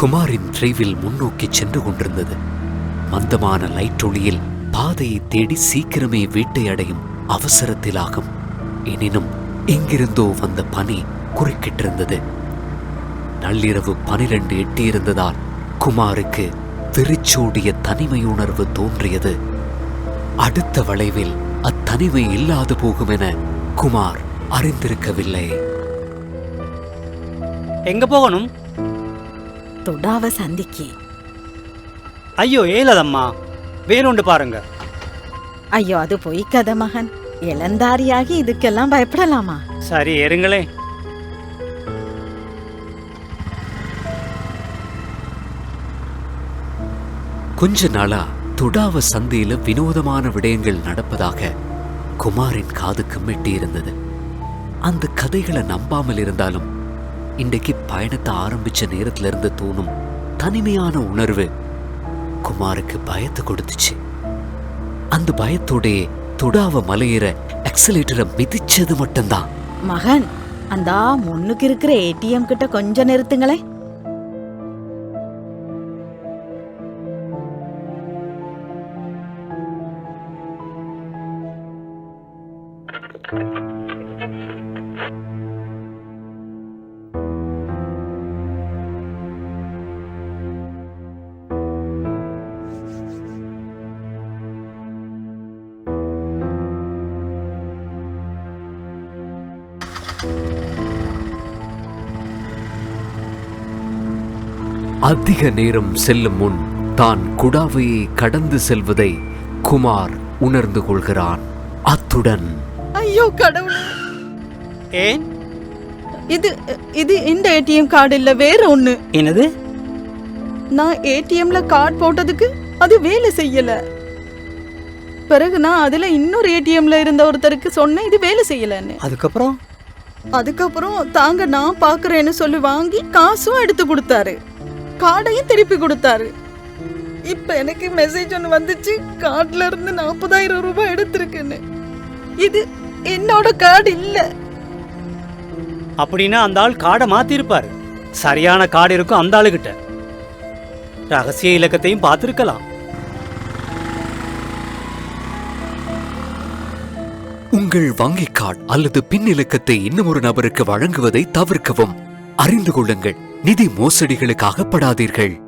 குமாரின் டிரைவில் முன்னோக்கி சென்று கொண்டிருந்தது. மந்தமான லைட் ஒளியில் பாதையை தேடி சீக்கிரமே வீட்டை அடையும் அவசரத்திலாகும். எனினும் எங்கிருந்தோ வந்த பனி குறுக்கிட்டிருந்தது. நள்ளிரவு பனிரெண்டு எட்டியிருந்ததால் குமாருக்கு வெறிச்சோடிய தனிமையுணர்வு தோன்றியது. அடுத்த வளைவில் அத்தனிமை இல்லாது போகும் என குமார் அறிந்திருக்கவில்லை. எங்க போகணும்? தொடாவ சந்திக்கு. ஐயோ ஏலதம்மா. வேணுண்டு பாருங்க. ஐயோ அது பொய் கதை மகன். இளந்தாரியாகி இதுக்கெல்லாம் பயப்படலாமா? சரி ஏறுங்களே. கொஞ்ச நாளா துடாவ சந்தையில வினோதமான விடயங்கள் நடப்பதாக குமாரின் காதுக்கு மெட்டியிருந்தது. அந்த கதைகளை நம்பாமல் இருந்தாலும் இன்றைக்கு பயணத்தை ஆரம்பிச்ச நேரத்துல இருந்து தோணும் தனிமையான உணர்வு குமாருக்கு பயத்தை கொடுத்துச்சு. அந்த பயத்தோடே துடாவ மலையிற அக்சலேட்டரை மிதிச்சது மட்டும்தான். மகன் அந்த முன்னுக்கு இருக்கிற ஏடிஎம் கிட்ட கொஞ்சம் நிறுத்துங்களே. அதிக நேரம் செல்லும் முன் தான் குடாவையை கடந்து செல்வதை குமார் உணர்ந்து கொள்கிறான். அத்துடன் ஐயோ கடவுளே. ஏன்? இது இது இந்த ஏடிஎம் கார்டு இல்ல வேற ஒண்ணு. என்னது? நான் ஏடிஎம்ல கார்டு போட்டதுக்கு அது வேலை செய்யல. பிறகு நான் அதுல இன்னொரு ஏடிஎம்ல இருந்த ஒருத்தருக்கு சொன்னேன் இது வேலை செய்யலன்னு. அதுக்கப்புறம்? அதுக்கப்புறம் தாங்க நான் பாக்குறேன்னு சொல்லி வாங்கி காசும் எடுத்து கொடுத்தாரு. கார்டையும் திருப்பி கொடுத்தாரு. இப்ப எனக்கு மெசேஜ் ஒன்று வந்துச்சு. கார்டுல இருந்து நாற்பதாயிரம் ரூபாய் எடுத்திருக்குன்னு. இது என்னோட கார்டு இல்ல. அப்படின்னா அந்த ஆள் காடை மாத்திருப்பாரு. சரியான கார்டு இருக்கும் அந்த ஆளுகிட்ட. ரகசிய இலக்கத்தையும் பார்த்துருக்கலாம். உங்கள் வங்கிக் கார்டு அல்லது பின் இலக்கத்தை இன்னும் ஒரு நபருக்கு வழங்குவதை தவிர்க்கவும். அறிந்து கொள்ளுங்கள். நிதி மோசடிகளுக்கு அகப்படாதீர்கள்